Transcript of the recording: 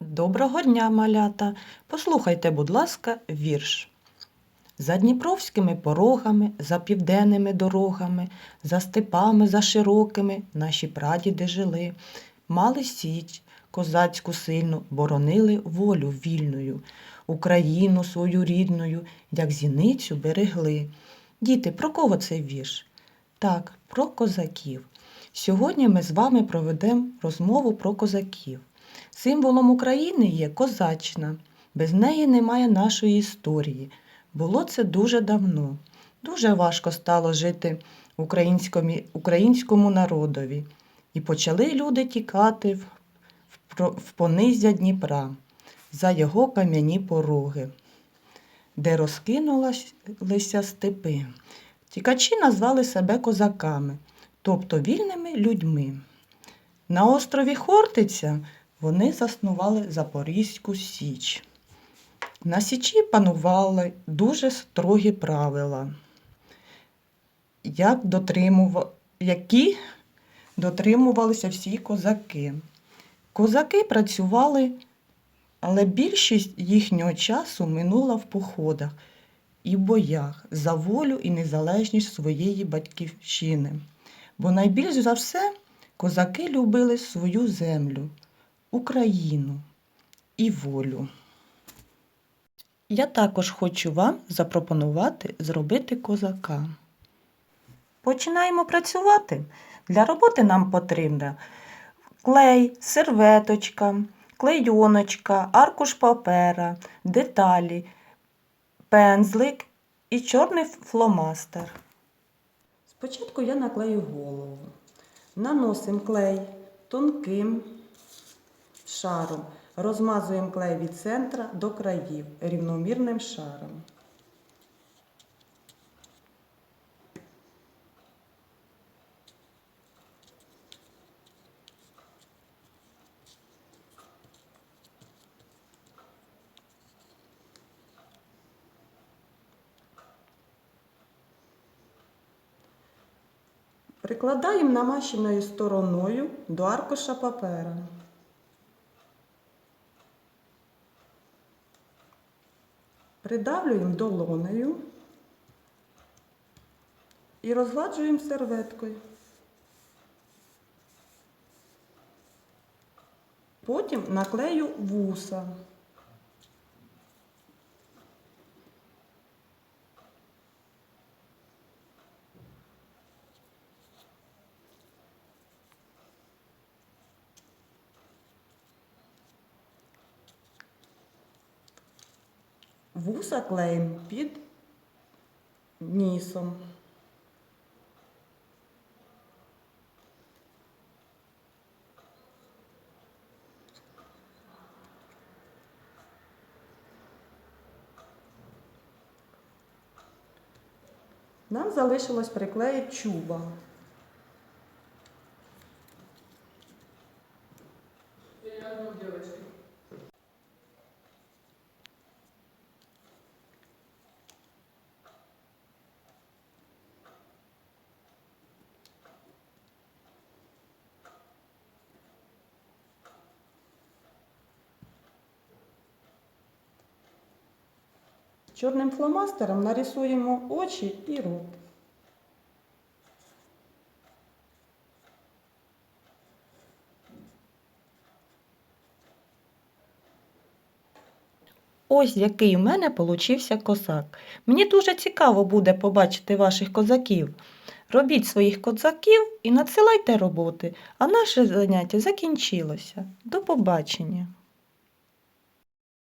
Доброго дня, малята! Послухайте, будь ласка, вірш. За дніпровськими порогами, за південними дорогами, за степами, за широкими наші прадіди жили. Мали січ козацьку сильну, боронили волю вільною, Україну свою рідною, як зіницю берегли. Діти, про кого цей вірш? Так, про козаків. Сьогодні ми з вами проведемо розмову про козаків. Символом України є козаччина. Без неї немає нашої історії. Було це дуже давно. Дуже важко стало жити українському, українському народові. І почали люди тікати в, в, в понизя Дніпра за його кам'яні пороги, де розкинулися степи. Тікачі назвали себе козаками, тобто вільними людьми. На острові Хортиця вони заснували Запорізьку Січ. На Січі панували дуже строгі правила, як дотримува... які дотримувалися всі козаки. Козаки працювали, але більшість їхнього часу минула в походах і боях за волю і незалежність своєї батьківщини. Бо найбільш за все козаки любили свою землю, Україну і волю. Я також хочу вам запропонувати зробити козака. Починаємо працювати. Для роботи нам потрібна клей, серветочка, клейоночка, аркуш папера, деталі, пензлик і чорний фломастер. Спочатку я наклею голову. Наносимо клей тонким шаром. Розмазуємо клей від центра до країв рівномірним шаром. Прикладаємо намащеною стороною до аркуша папера. Придавлюємо долонею і розгладжуємо серветкою. Потім наклею вуса. Вуса клеїмо під нісом. Нам залишилось приклеїти чуба. Чорним фломастером нарисуємо очі і рот. Ось який у мене получився козак. Мені дуже цікаво буде побачити ваших козаків. Робіть своїх козаків і надсилайте роботи, а наше заняття закінчилося. До побачення!